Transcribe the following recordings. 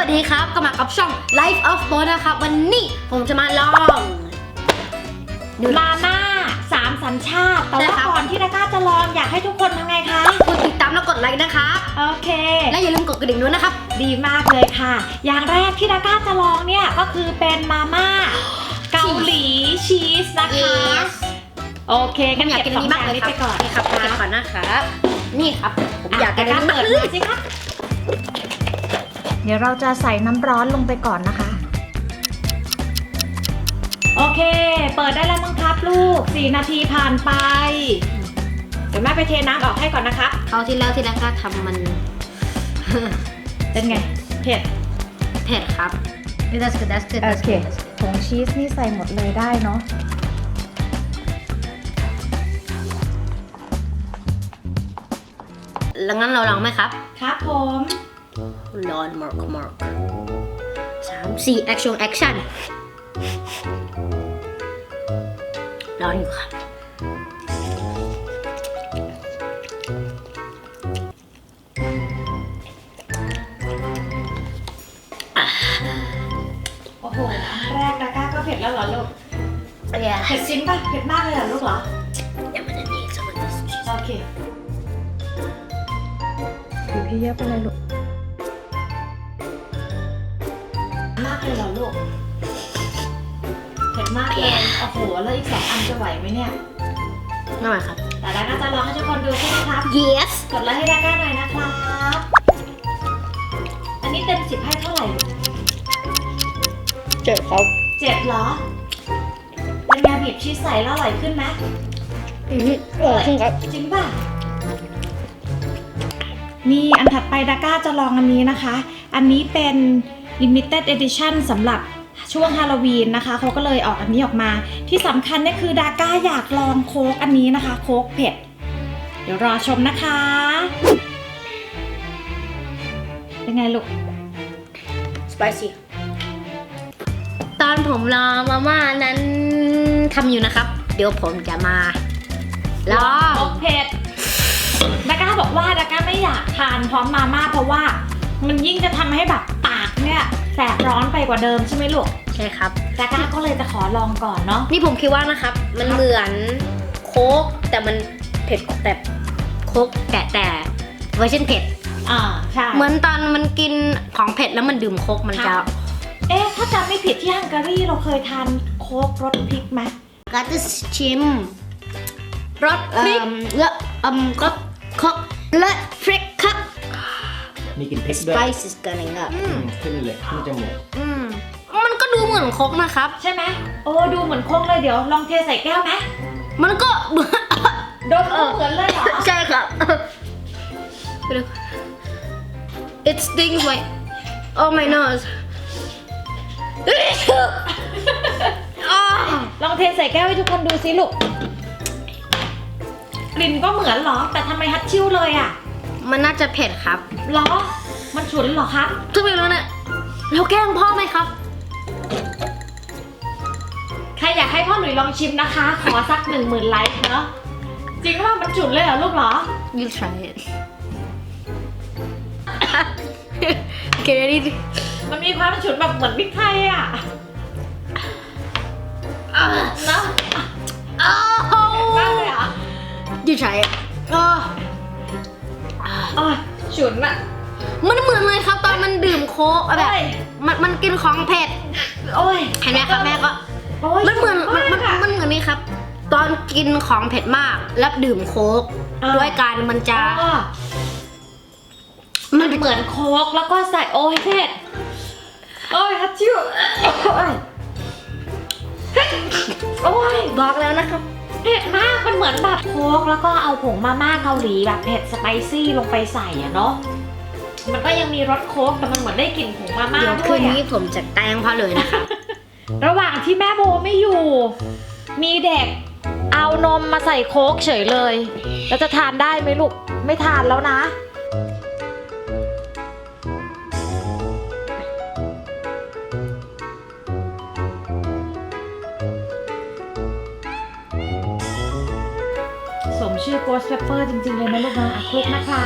วัสดีครับก็มากับช่อง Life of Bo นะครับ วันนี้ผมจะมาลองดูมาม่าสามสัญชาติแต่ใช่ว่าครับก่อนที่ดาก้าจะลองอยากให้ทุกคนทำไงคะกดติดตามแล้วกดไลค์นะครับโอเค และอย่าลืมกดกระดิ่งด้วยนะครับ ดีมากเลยค่ะ อย่างแรกที่ดาก้าจะลองเนี่ยก็คือเป็นมาม่าเกาหลีชีสนะคะ Yes โอเคผงั้มนอยากเก็กิบนสองนี้อมากย่างเลยนี้ครับไปก่อนนี่ครับเก็บก่อนนะครับนี่ครับ ผมอยากกินดาอันก้านี้มากเปิดเลยดูสิคะ เดี๋ยวเราจะใส่น้ำร้อนลงไปก่อนนะคะ โอเค เปิดได้แล้วมั้งครับลูก 4 นาทีผ่านไป เดี๋ยวแม่ไปเทน้ำออกให้ก่อนนะคะเขาวที่แล้วที่แล้วก็ทำมัน เป็นไง เผ็ด เผ็ดครับ That's good that's good โอ that's เค good that's good ผงชีสนี่ใส่หมดเลยได้เนาะ แล้วงั้นเราลองไหมครับ ครับผม ร้อนมากมากสามสี่แอคชั่นแอคชั่นร้อนอยู่ครับโอ้โหอันแรกดาก้าก็เผ็ดแล้วเหรอลูก Yeah เผ็ดจริงป่ะเผ็ดมากเลยเหรอลูกเหรอ I'm gonna need some of this cheese โอเคถือพี่เยอะไปเลยลูกากเลยเหรอลูกเผ็ดมากเลยโอ้โหแล้วอีกสองอันจะไหวไหมเนี่ย ไม่ไหวครับ แต่ดาก้าจะลองให้ทุกคนดูใช่ไหมครับ Yes กดไลค์ให้ดาก้าหน่อยนะครับ อันนี้เต็มสิบให้เท่าไหร่ลูกเจ็บครับเจ็ดเหรอ เป็นไงบีบชีสใส่แล้วอร่อยขึ้นไหมอือฮึอร่อยขึ้นครับ จริงป่ะมีอันถัดไปดาก้าจะลองอันนี้นะคะ อันนี้เป็น limited edition สำหรับช่วงฮาโลวีนนะคะเขาก็เลยออกอันนี้ออกมา ที่สำคัญเนี่ยคือดาก้าอยากลองโค้กอันนี้นะคะ โค้กเผ็ด เดี๋ยวรอชมนะคะ เป็นไงลูก spicy ตอนผมรอมาม่านั้นทำอยู่นะครับ เดี๋ยวผมจะมาลองโค้กเผ็ดดาก้าบอกว่าดาก้าไม่อยากทานพร้อมมาม่าเพราะว่า มันยิ่งจะทำให้แบบปากเนี่ย แสบร้อนไปกว่าเดิมใช่ไหมลูกใช่ครับดาก้าก็เลยจะขอลองก่อนเนาะ นี่ผมคิดว่านะครับ มันเหมือนโค้กแต่มันเผ็ดแต่โค้กแต่แต่เวอร์ชันเผ็ด อ่า ใช่ เหมือนตอนมันกินของเผ็ดแล้วมันดื่มโค้กมันจะค่ะเอ๊ะ ถ้าจำไม่ผิดที่ฮังการีเราเคยทานโค้กรสพริกไหมก็จะชิมรสพริกเอิ่มและเอิ่มรสโค้กและพริกครับ มีกลิ่นพริกด้วย spice is going up อืมขึ้นเลยขึ้นจมูกอืมมันก็ดูเหมือนโค้กนะครับ ใช่ไหมโอ้ดูเหมือนโค้กเลยเดี๋ยวลองเทใส่แก้วไหมมันก็เหมือนดมก็เหมือนเลยเหรอ ใช่ครับ It stings like oh my nose อ้าวลองเทใส่แก้วให้ทุกคนดูสิลูกกลิ่นก็เหมือนเหรอ แต่ทำไมฮัตชิวเลยอะ มันน่าจะเผ็ดครับเหรอ มันฉุนเหรอครับทุกคนรู้เนี่ยเราแกล้งพ่อไหมครับ ใครอยากให้พ่อหลุยลองชิมนะคะ ขอสักหนึ่งหมื่นไลค์เนาะ จริงว่ามันฉุนเลยเหรอลูกเหรอ You try it Get ready มันมีความฉุนแบบเหมือนพริกไทยอะเนอะมากเลยเหรอ You try it อ๋ออ๋อ ฉุนอะมันเหมือนเลยครับตอนมันดื่มโค้กอะแบบโอ้ยมันมันกินของเผ็ดโอ้ยเห็นไหมครับแม่ก็โอ้ยมันเหมือนมันมันฉุากอะมันเหมือนนี่ครับ ตอนกินของเผ็ดมากแล้วดื่มโค้กอ่าด้วยกันมันจะอ๋อมันเหมือนโค้กแล้วก็ใส่โอ้ยเผ็ดโอ้ยฮัตชิวโอ้ยโอ้ยบอกแล้วนะครับ เผ็ดมากมันเหมือนแบบโค้กแล้วก็เอาผงมาม่าเกาหลีแบบเผ็ดสไปซี่ลงไปใส่อะเนาะมันก็ยังมีรสโค้กแต่มันเหมือนได้กลิ่นผงมาม่าเดี๋ยวด้คืวยนอะนี้ผมจะแกล้งพ่อเลยนะครับระหว่างที่แม่โบไม่อยู่ มีเด็กเอานมมาใส่โค้กเฉยเลย แล้วจะทานได้ไหมลูกไม่ทานแล้วนะ สมชื่อ Ghost Pepper จริงๆเลยนะลูกนะอะคลุกนะคะ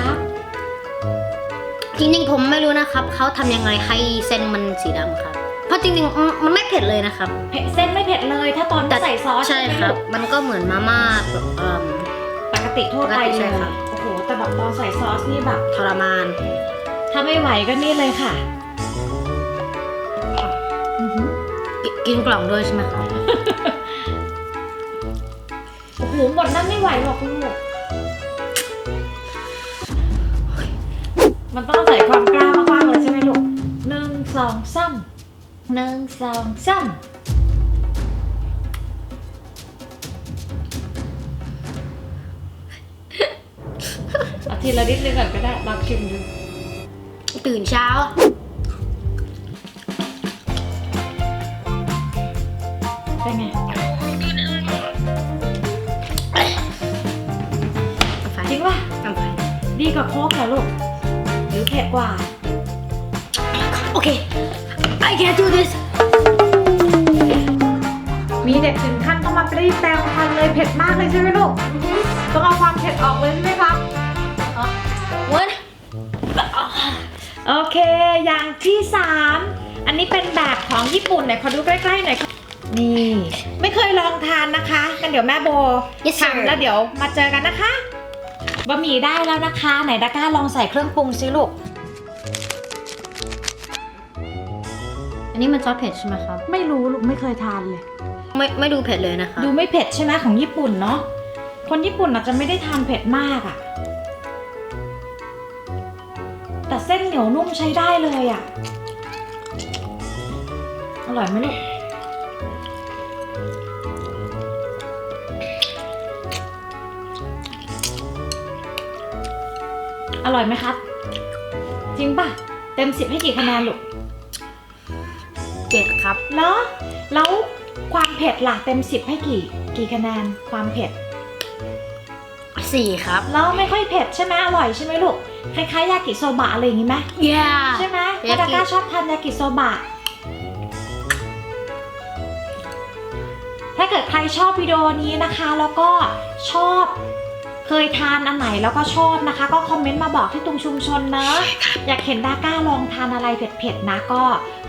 จริงๆผมไม่รู้นะครับ เขาทำยังไงให้เส้นมันสีดำครับ เพราะจริงๆมันมันไม่เผ็ดเลยนะครับ เผ็ดเส้นไม่เผ็ดเลย ถ้าตอนที่ใส่ซอสใช่ไหมครับลูกมันก็เหมือนมาม่าแบบเอิ่ม ปกติทั่วไปปกติเลใช่ยครับโอ้โห แต่แบบตอนใส่ซอสนี่แบบ ทรมาน ถ้าไม่ไหวก็นี่เลยค่ะอื้อหือกิกินกล่องด้วยใช่ไหมครับโอ้โหหมดนั่นไม่ไหวหรอกลูก มันต้องใส่ความกล้ามากๆเลยใช่ไหมลูกหนึ่งสองสามหนึ่งสองสามเอาทีละนิดนึงก่อนก็ได้ลองชิมดู ตื่นเช้า เป็นไง ดีกว่าโค้กเหรอลูกหรือเผ็ดกว่า โอเค I can do this มีเด็กถึงขั้นต้องมากรีดแปรงฟันเลยเผ็ดมากเลยใช่ไหมลูก ต้องเอาความเผ็ดออกเลยใช่ไหมครับ one โอเค อย่างที่3อันนี้เป็นแบบของญี่ปุ่นไหนขอดูใกล้ๆหน่อยค่ะนี่ ไม่เคยลองทานนะคะกันเดี๋ยวแม่โบ Yes, sir ทำแล้วเดี๋ยวมาเจอกันนะคะ บะหมี่ได้แล้วนะคะ ไหนดาก้าลองใส่เครื่องปรุงสิลูก อันนี้มันซอสเผ็ดใช่ไหมครับ ไม่รู้ลูกไม่เคยทานเลย ไม่ไม่ดูเผ็ดเลยนะคะ ดูไม่เผ็ดใช่ไหมของญี่ปุ่นเนาะ คนญี่ปุ่นอาจจะไม่ได้ทานเผ็ดมากอะแต่เส้นเหนียวนุ่มใช้ได้เลยอะอร่อยไหมลูก อร่อยไหมครับ จริงป่ะ เต็มสิบให้กี่คะแนนลูกเจ็ดครับเนาะแล้วความเผ็ดล่ะเต็มสิบให้กี่ กี่คะแนนความเผ็ดสี่ครับแล้วไม่ค่อยเผ็ดใช่ไหมอร่อยใช่ไหมลูกคล้ายๆยากิโซบะอะไรอย่างงี้ไหม yeah ใช่ไหมยากิดาก้าชอบทานยากิโซบะถ้าเกิดใครชอบวิดีโอนี้นะคะ แล้วก็ชอบ เคยทานอันไหนแล้วก็ชอบนะคะ ก็คอมเมนต์มาบอกที่ตรงชุมชนนะอยากเห็นดาก้าลองทานอะไรเผ็ดๆนะก็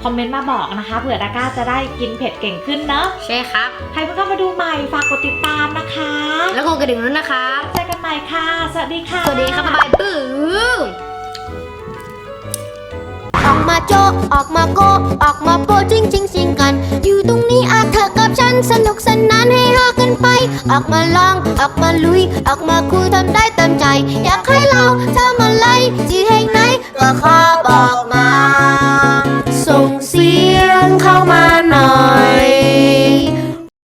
คอมเมนต์มาบอกนะคะเผื่อดาก้าจะได้กินเผ็ดเก่งขึ้นเนอะใช่ครับ ใครเพิ่งเข้ามาดูใหม่ฝากกดติดตามนะคะ แล้วกดกระดิ่งด้วยนะครับเจอกันใหม่ค่ะ สวัสดีค่ะสวัสดีครับบ๊ายบายปื้อออกมาโจะออกมาโกะออกมาโปะจริงจริงสิงกัน อยู่ตรงนี้อาเธอกับ ฉันสนุกสนานให้ฮากันไป ออกมาลอง ออกมาลุย ออกมาคุยทำได้เต็มใจ อยากให้เราทำอะไรที่แห่งไหนก็ขอบอกมา